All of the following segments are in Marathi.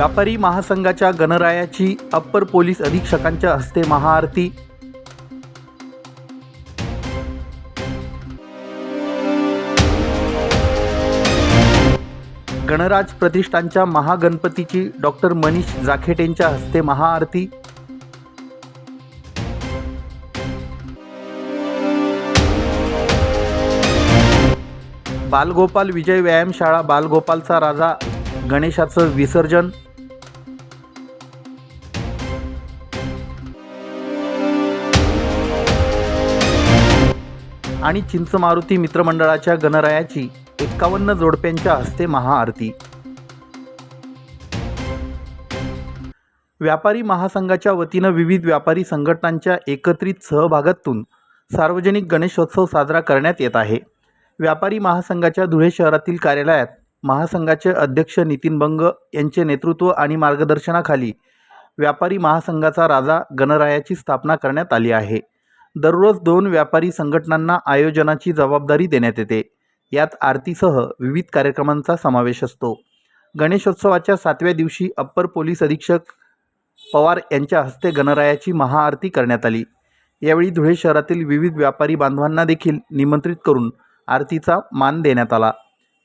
व्यापारी महासंघाच्या गणरायाची अप्पर पोलीस अधीक्षकांच्या हस्ते महाआरती. गणराज प्रतिष्ठानच्या महागणपतीची डॉक्टर मनीष जाखेटेंच्या हस्ते महाआरती. बालगोपाल विजय व्यायामशाळा बालगोपालचा राजा गणेशाचं विसर्जन. आणि चिंचमारुती मित्रमंडळाच्या गणरायाची एक्कावन्न जोडप्यांच्या हस्ते महाआरती. व्यापारी महासंघाच्या वतीनं विविध व्यापारी संघटनांच्या एकत्रित सहभागातून सार्वजनिक गणेशोत्सव साजरा करण्यात येत आहे. व्यापारी महासंघाच्या धुळे शहरातील कार्यालयात महासंघाचे अध्यक्ष नितीन बंग यांचे नेतृत्व आणि मार्गदर्शनाखाली व्यापारी महासंघाचा राजा गणरायाची स्थापना करण्यात आली आहे. दररोज दोन व्यापारी संघटनांना आयोजनाची जबाबदारी देण्यात येते. यात आरतीसह विविध कार्यक्रमांचा समावेश असतो. गणेशोत्सवाच्या सातव्या दिवशी अप्पर पोलीस अधीक्षक पवार यांच्या हस्ते गणरायाची महाआरती करण्यात आली. यावेळी धुळे शहरातील विविध व्यापारी बांधवांना देखील निमंत्रित करून आरतीचा मान देण्यात आला.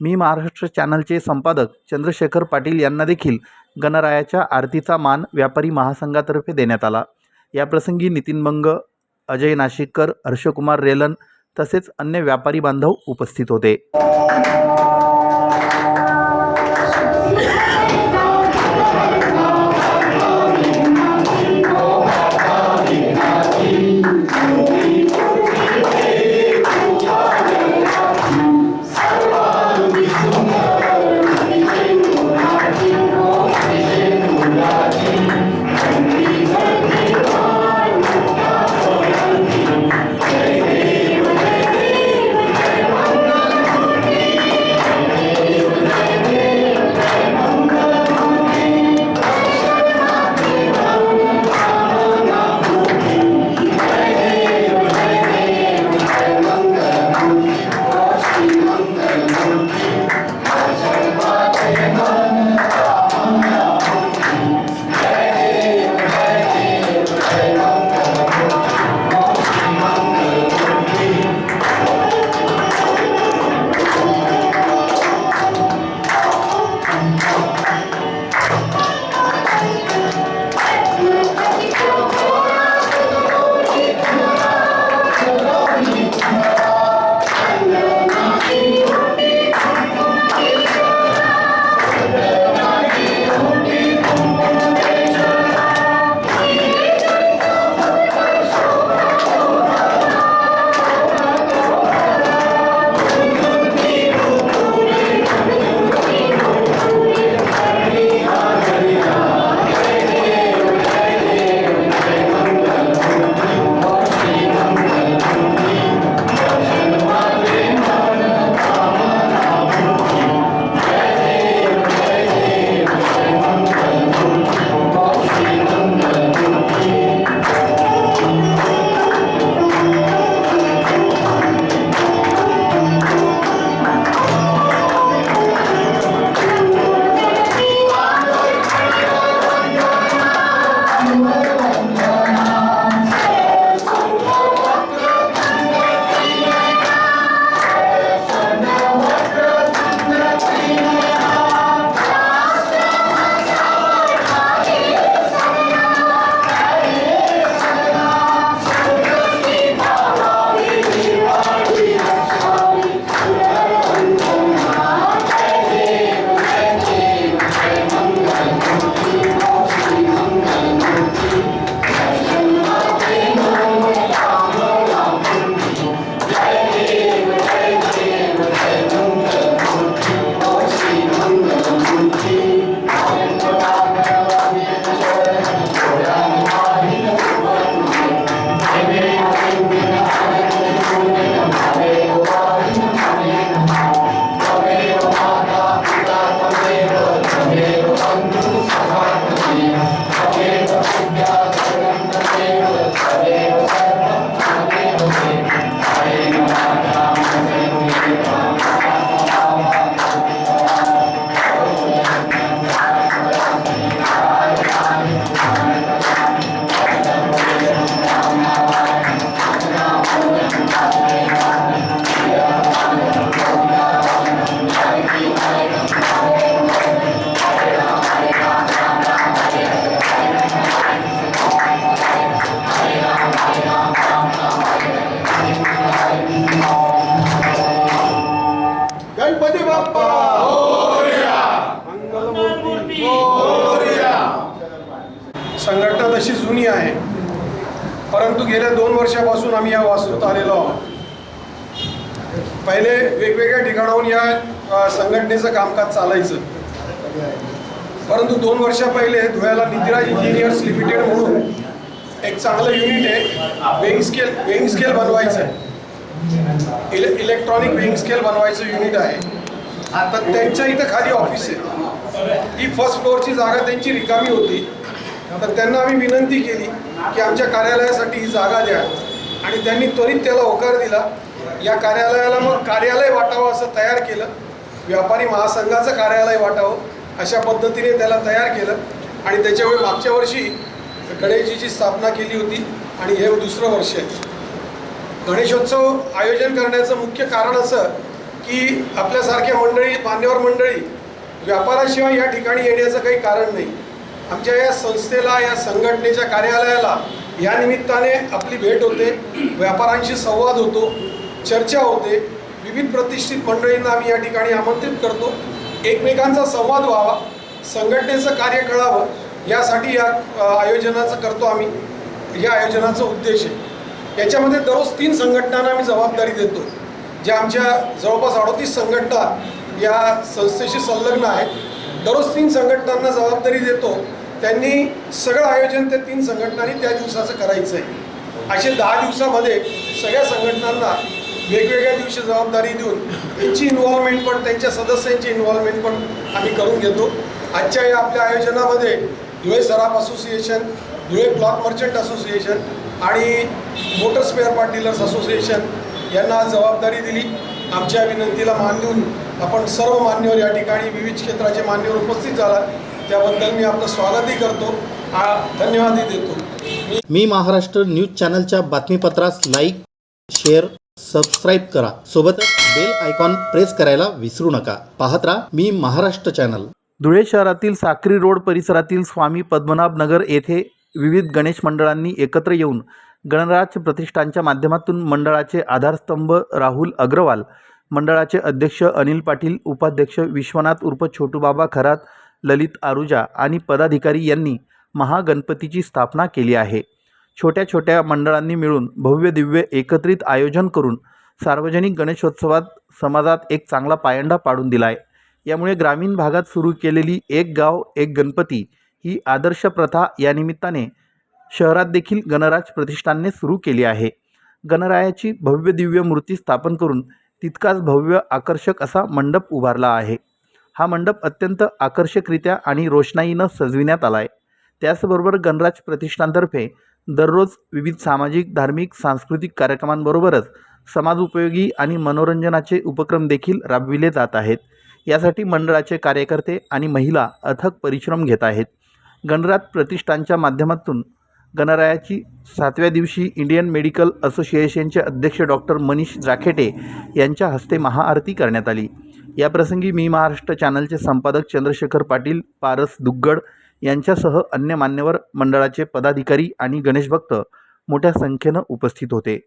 मी महाराष्ट्र चॅनलचे संपादक चंद्रशेखर पाटील यांना देखील गणरायाच्या आरतीचा मान व्यापारी महासंघातर्फे देण्यात आला. याप्रसंगी नितीन बंग अजय नाशिककर हर्षकुमार रेलन तसेच अन्य व्यापारी बांधव उपस्थित होते. गेल्या दोन वर्षापासून आम्ही या वास्तूत आलेलो आहोत. पहिले वेगवेगळ्या ठिकाणाहून या संघटनेचं कामकाज चालायचं. परंतु दोन वर्षा पहिले धुळ्याला नितिराज इंजिनियर्स लिमिटेड म्हणून एक चांगलं युनिट आहे वेईंग स्केल वेईंग स्केल बनवायचं. आहे इले इलेक्ट्रॉनिक वेईंग स्केल बनवायचं युनिट आहे. तर त्यांच्या इथं खाली ऑफिस आहे. ही फर्स्ट फ्लोअरची जागा त्यांची रिकामी होती. तर त्यांना आम्ही विनंती केली की आमच्या कार्यालयासाठी ही जागा द्या. आणि त्यांनी त्वरित त्याला होकार दिला. या कार्यालयाला मग कार्यालय वाटावं असं तयार केलं. व्यापारी महासंघाचं कार्यालय वाटावं अशा पद्धतीने त्याला तयार केलं. आणि त्याच्यामुळे मागच्या वर्षी गणेशजीची स्थापना केली होती आणि हे दुसरं वर्ष आहे. गणेशोत्सव आयोजन करण्याचं मुख्य कारण असं की आपल्यासारख्या मंडळी मान्यवर मंडळी व्यापाराशिवाय या ठिकाणी येण्याचं काही कारण नाही. आमच्या या संस्थेला या संघटनेच्या कार्यालयाला या निमित्ताने आपली भेट होते व्यापाऱ्यांशी संवाद होतो चर्चा होते. विविध प्रतिष्ठित मंडळींना आम्ही या ठिकाणी आमंत्रित करतो. एकमेकांचा संवाद व्हावा संघटनेचं कार्य कळावं यासाठी या आयोजनाचं करतो आम्ही. या आयोजनाचा उद्देश आहे. याच्यामध्ये दररोज तीन संघटनांना आम्ही जबाबदारी देतो. ज्या आमच्या जवळपास अडोतीस संघटना या संस्थेशी संलग्न आहेत. दररोज तीन संघटनांना जबाबदारी देतो. त्यांनी सगळं आयोजन त्या तीन संघटनांनी त्या दिवसाचं करायचं आहे असे दहा दिवसामध्ये सगळ्या संघटनांना वेगवेगळ्या दिवशी जबाबदारी देऊन त्यांची इन्व्हॉल्वमेंट पण त्यांच्या सदस्यांची इन्व्हॉल्वमेंट पण आम्ही करून घेतो. आजच्या या आपल्या आयोजनामध्ये धुळे सराफ association Dhule clock merchant association आणि motor spare part dealers association यांना जबाबदारी दिली. आमच्या विनंतीला मान देऊन आपण सर्व मान्यवर या ठिकाणी विविध क्षेत्राचे मान्यवर उपस्थित झाला. त्याबद्दल मी आपलं स्वागतही करतो. आ धन्यवादही देतो. मी मी महाराष्ट्र न्यूज चॅनलच्या बातमीपत्रास लाईक शेअर सबस्क्राईब करा. सोबतच बेल आयकॉन प्रेस करायला विसरू नका. पाहत राहा मी महाराष्ट्र चॅनल. धुळे शहरातील साक्री रोड परिसरातील स्वामी पद्मनाभ नगर येथे विविध गणेश मंडळांनी एकत्र येऊन गणराज प्रतिष्ठानच्या माध्यमातून मंडळाचे आधारस्तंभ राहुल अग्रवाल मंडळाचे अध्यक्ष अनिल पाटील उपाध्यक्ष विश्वनाथ उर्फ छोटूबाबा खरात ललित आरुजा आणि पदाधिकारी यांनी महागणपतीची स्थापना केली आहे. छोट्या छोट्या मंडळांनी मिळून भव्य दिव्य एकत्रित आयोजन करून सार्वजनिक गणेशोत्सवात समाजात एक चांगला पायंडा पाडून दिला आहे यामुळे ग्रामीण भागात सुरू केलेली एक गाव एक गणपती ही आदर्श प्रथा या निमित्ताने शहरात देखील गणराज प्रतिष्ठानने सुरू केली आहे. गणरायाची भव्य दिव्य मूर्ती स्थापन करून तितकाच भव्य आकर्षक असा मंडप उभारला आहे. हा मंडप अत्यंत आकर्षकरित्या आणि रोषणाईनं सजविण्यात आला आहे त्याचबरोबर गणराज प्रतिष्ठानतर्फे दररोज विविध सामाजिक धार्मिक सांस्कृतिक कार्यक्रमांबरोबरच समाजोपयोगी आणि मनोरंजनाचे उपक्रम देखील राबविले जात आहेत. यासाठी मंडळाचे कार्यकर्ते आणि महिला अथक परिश्रम घेत आहेत. गणराज प्रतिष्ठानच्या माध्यमातून गणरायाची सातव्या दिवशी इंडियन मेडिकल असोसिएशनचे अध्यक्ष डॉक्टर मनीष जाखेटे यांच्या हस्ते महाआरती करण्यात आली. याप्रसंगी मी महाराष्ट्र चॅनलचे संपादक चंद्रशेखर पाटील पारस दुग्गड यांच्यासह अन्य मान्यवर मंडळाचे पदाधिकारी आणि गणेशभक्त मोठ्या संख्येनं उपस्थित होते.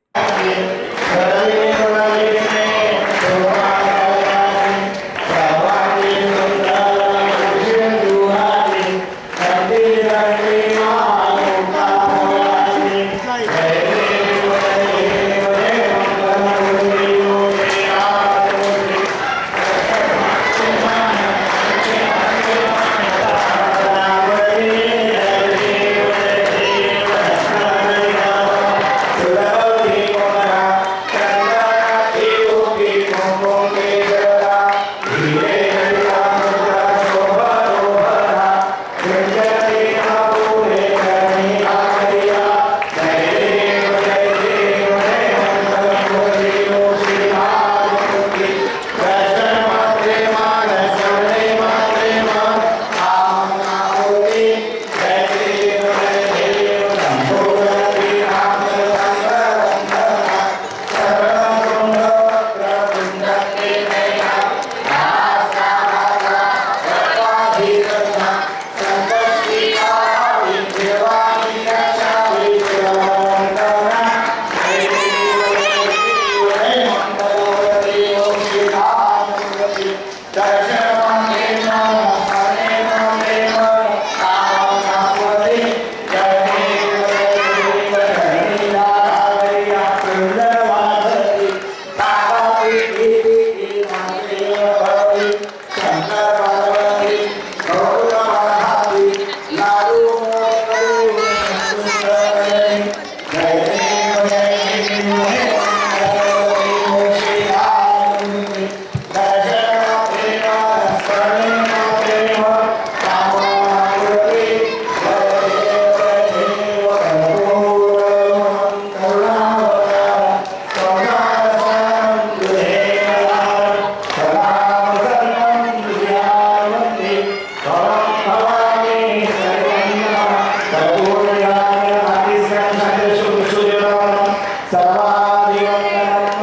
Yeah.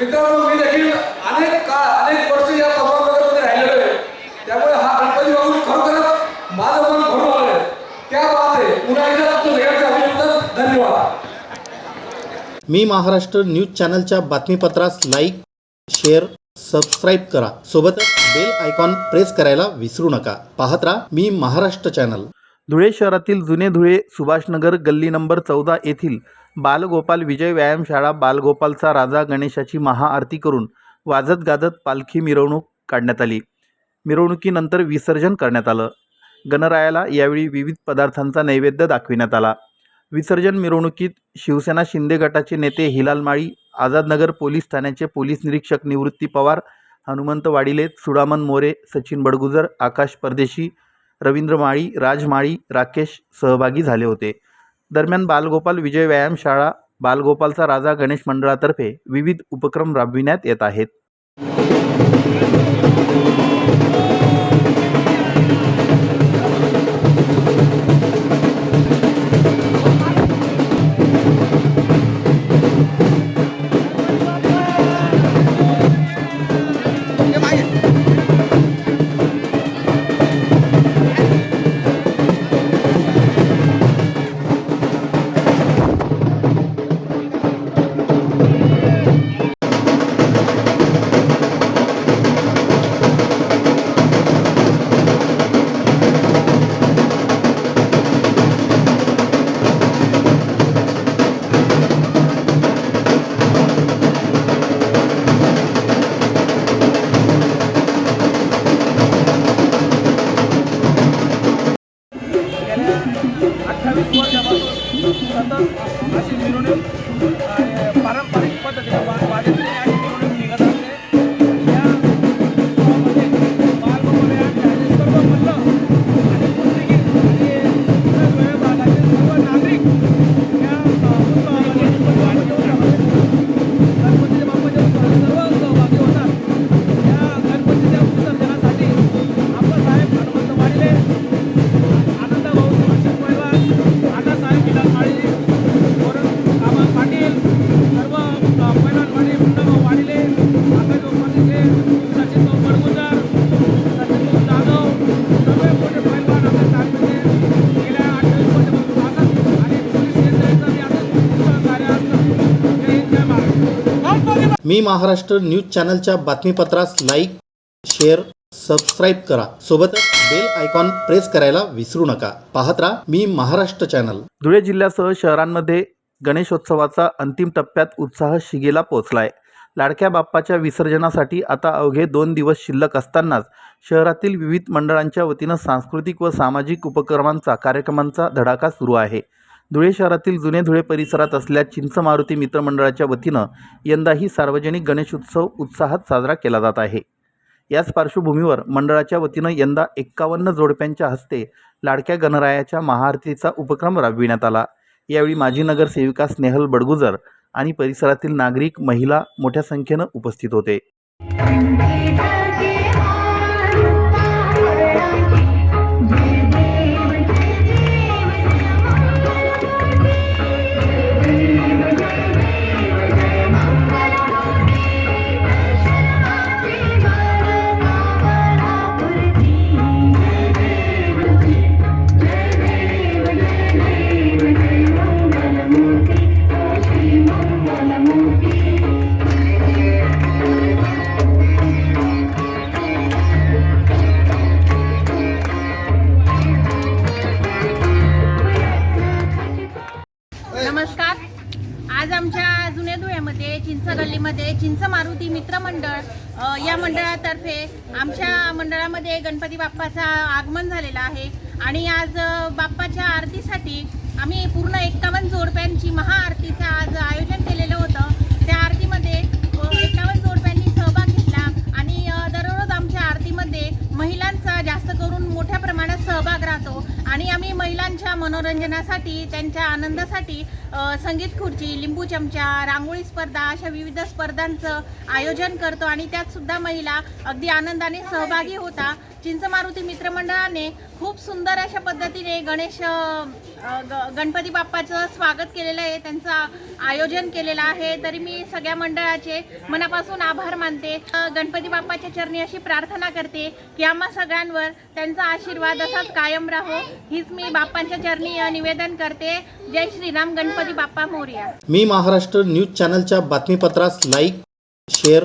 मित्रांनो मी देखील अनेक काळ अनेक वर्ष या राहिलेलो आहे. त्यामुळे हा गणपती माझं मन भरून त्या पुन्हा एकदा मी महाराष्ट्र न्यूज चॅनलच्या बातमीपत्रास लाईक शेअर सबस्क्राईब करा. सोबतच बेल आयकॉन प्रेस करायला विसरू नका. पाहत राहा मी महाराष्ट्र चॅनल. धुळे शहरातील जुने धुळे सुभाषनगर गल्ली नंबर चौदा येथील बालगोपाल विजय व्यायामशाळा बालगोपालचा राजा गणेशाची महाआरती करून वाजत गाजत पालखी मिरवणूक काढण्यात आली. मिरवणुकीनंतर विसर्जन करण्यात आलं. गणरायाला यावेळी विविध पदार्थांचा नैवेद्य दाखविण्यात आला. विसर्जन मिरवणुकीत शिवसेना शिंदे गटाचे नेते हिलाल माळी आझादनगर पोलीस ठाण्याचे पोलीस निरीक्षक निवृत्ती पवार हनुमंत वाडिले सुडामन मोरे सचिन बडगुजर आकाश परदेशी रवींद्र माळी राज माळी राकेश सहभागी झाले होते. दरम्यान बालगोपाल विजय व्यायामशाळा बालगोपालचा राजा गणेश मंडळातर्फे विविध उपक्रम राबविण्यात येत आहेत. मी महाराष्ट्र न्यूज चॅनलच्या बातमीपत्रास लाईक शेअर सबस्क्राईब करा. सोबतच बेल आयकॉन प्रेस करायला विसरू नका. पाहत राहा मी महाराष्ट्र चॅनल. धुळे जिल्ह्यासह शहरांमध्ये गणेशोत्सवाचा अंतिम टप्प्यात उत्साह शिगेला पोचलाय लाडक्या बाप्पाच्या विसर्जनासाठी आता अवघे दोन दिवस शिल्लक असतानाच शहरातील विविध मंडळांच्या वतीनं सांस्कृतिक व सामाजिक उपक्रमांचा कार्यक्रमांचा धडाका सुरू आहे. धुळे शहरातील जुने धुळे परिसरात असल्या चिंच मारुती मित्रमंडळाच्या वतीनं यंदाही सार्वजनिक गणेशोत्सव उत्साहात साजरा केला जात आहे. याच पार्श्वभूमीवर मंडळाच्या वतीनं यंदा एक्कावन्न जोडप्यांच्या हस्ते लाडक्या गणरायाच्या महाआरतीचा उपक्रम राबविण्यात आला. यावेळी माजी नगरसेविका स्नेहल बडगुजर आणि परिसरातील नागरिक महिला मोठ्या संख्येनं उपस्थित होते. आरती. आम्ही पूर्ण एक्कावन्न जोडप्यांची महाआरतीचं आज आयोजन केलेलं होतं. त्या आरतीमध्ये एक्कावन्न जोडप्यांनी सहभाग घेतला आणि दररोज आमच्या आरतीमध्ये महिलांचा जास्त करून मोठ्या प्रमाणात सहभाग राहतो. आणि आम्ही महिलांच्या मनोरंजनासाठी त्यांच्या आनंदासाठी संगीत खुर्ची लिंबू चमचा रांगोळी स्पर्धा अशा विविध स्पर्धांचं आयोजन करतो. आणि त्यातसुद्धा महिला अगदी आनंदाने सहभागी होता. चिंच मारुती मित्रमंडळाने खूप सुंदर अशा पद्धतीने गणेश ग- गणपती बाप्पाचं स्वागत केलेलं आहे त्यांचं आयोजन केलेलं आहे. तरी मी सगळ्या मंडळाचे मनापासून आभार मानते. गणपती बाप्पाच्या चरणी अशी प्रार्थना करते की आम्हा सगळ्यांवर त्यांचा आशीर्वाद असाच कायम राहो. हीच मी बाप्पांच्या चरणी निवेदन करते. जय श्रीराम गणपती बाप्पा मोर्या. मी महाराष्ट्र न्यूज चॅनलच्या बातमीपत्रास लाईक शेअर